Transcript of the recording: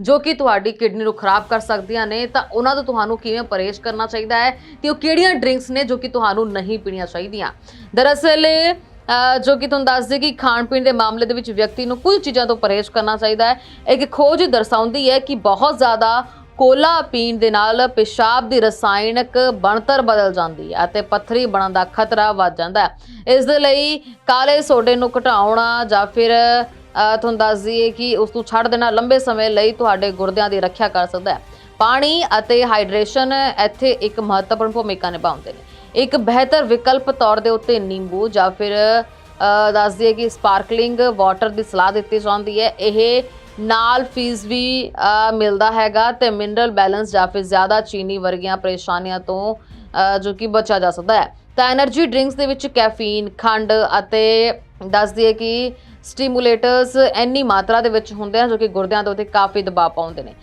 ਜੋ ਕਿ ਤੁਹਾਡੀ ਕਿਡਨੀ ਨੂੰ ਖਰਾਬ ਕਰ ਸਕਦੀਆਂ ਨੇ, ਤਾਂ ਉਹਨਾਂ ਤੋਂ ਤੁਹਾਨੂੰ ਕਿਵੇਂ ਪਰਹੇਜ਼ ਕਰਨਾ ਚਾਹੀਦਾ ਹੈ ਤੇ ਉਹ ਕਿਹੜੀਆਂ ਡਰਿੰਕਸ ਨੇ ਜੋ ਕਿ ਤੁਹਾਨੂੰ ਨਹੀਂ ਪੀਣੀਆਂ ਚਾਹੀਦੀਆਂ? ਦਰਅਸਲ ਜੋ ਕਿ ਤੁਹਾਨੂੰ ਦੱਸ ਦੇ ਕਿ ਖਾਣ ਪੀਣ ਦੇ ਮਾਮਲੇ ਦੇ ਵਿੱਚ ਵਿਅਕਤੀ ਨੂੰ ਕੁਝ ਚੀਜ਼ਾਂ ਤੋਂ ਪਰਹੇਜ਼ ਕਰਨਾ ਚਾਹੀਦਾ ਹੈ। ਇੱਕ ਖੋਜ ਦਰਸਾਉਂਦੀ ਹੈ ਕਿ ਬਹੁਤ ਜ਼ਿਆਦਾ ਕੋਲਾ ਪੀਣ ਦੇ ਨਾਲ ਪਿਸ਼ਾਬ ਦੀ ਰਸਾਇਣਕ ਬਣਤਰ ਬਦਲ ਜਾਂਦੀ ਹੈ ਅਤੇ ਪੱਥਰੀ ਬਣਨ ਦਾ ਖਤਰਾ ਵੱਧ ਜਾਂਦਾ ਹੈ। ਇਸ ਦੇ ਲਈ ਕਾਲੇ ਸੋਡੇ ਨੂੰ ਘਟਾਉਣਾ ਜਾਂ ਫਿਰ ਤੁਹਾਨੂੰ ਦੱਸ ਦਈਏ ਕਿ ਉਸ ਨੂੰ ਛੱਡ ਦੇਣਾ ਲੰਬੇ ਸਮੇਂ ਲਈ ਤੁਹਾਡੇ ਗੁਰਦਿਆਂ ਦੀ ਰੱਖਿਆ ਕਰ ਸਕਦਾ ਹੈ। ਪਾਣੀ ਅਤੇ ਹਾਈਡਰੇਸ਼ਨ ਇੱਥੇ ਇੱਕ ਮਹੱਤਵਪੂਰਨ ਭੂਮਿਕਾ ਨਿਭਾਉਂਦੇ ਨੇ। ਇੱਕ ਬਿਹਤਰ ਵਿਕਲਪ ਤੌਰ ਦੇ ਉੱਤੇ ਨਿੰਬੂ ਜਾਂ ਫਿਰ ਦੱਸ ਦਈਏ ਕਿ ਸਪਾਰਕਲਿੰਗ ਵਾਟਰ ਦੀ ਸਲਾਹ ਦਿੱਤੀ ਜਾਂਦੀ ਹੈ। ਇਹ ਨਾਲ ਫੀਸ ਵੀ ਮਿਲਦਾ ਹੈਗਾ ਤੇ ਮਿਨਰਲ ਬੈਲੈਂਸ ਜਾਂ ਫਿਰ ਜ਼ਿਆਦਾ ਚੀਨੀ ਵਰਗੀਆਂ ਪਰੇਸ਼ਾਨੀਆਂ ਤੋਂ ਜੋ ਕਿ ਬਚਿਆ ਜਾ ਸਕਦਾ ਹੈ। ਤਾਂ એનર્ਜੀ ਡਰਿੰਕਸ ਦੇ ਵਿੱਚ ਕੈਫੀਨ ਖੰਡ ਅਤੇ ਦੱਸ ਦਈਏ ਕਿ ਸਟੀਮੂਲੇਟਰਸ ਇੰਨੀ ਮਾਤਰਾ ਦੇ ਵਿੱਚ ਹੁੰਦੇ ਆ ਜੋ ਕਿ ਗੁਰਦਿਆਂ ਦੇ ਉੱਤੇ ਕਾਫੀ ਦਬਾਅ ਪਾਉਂਦੇ ਨੇ।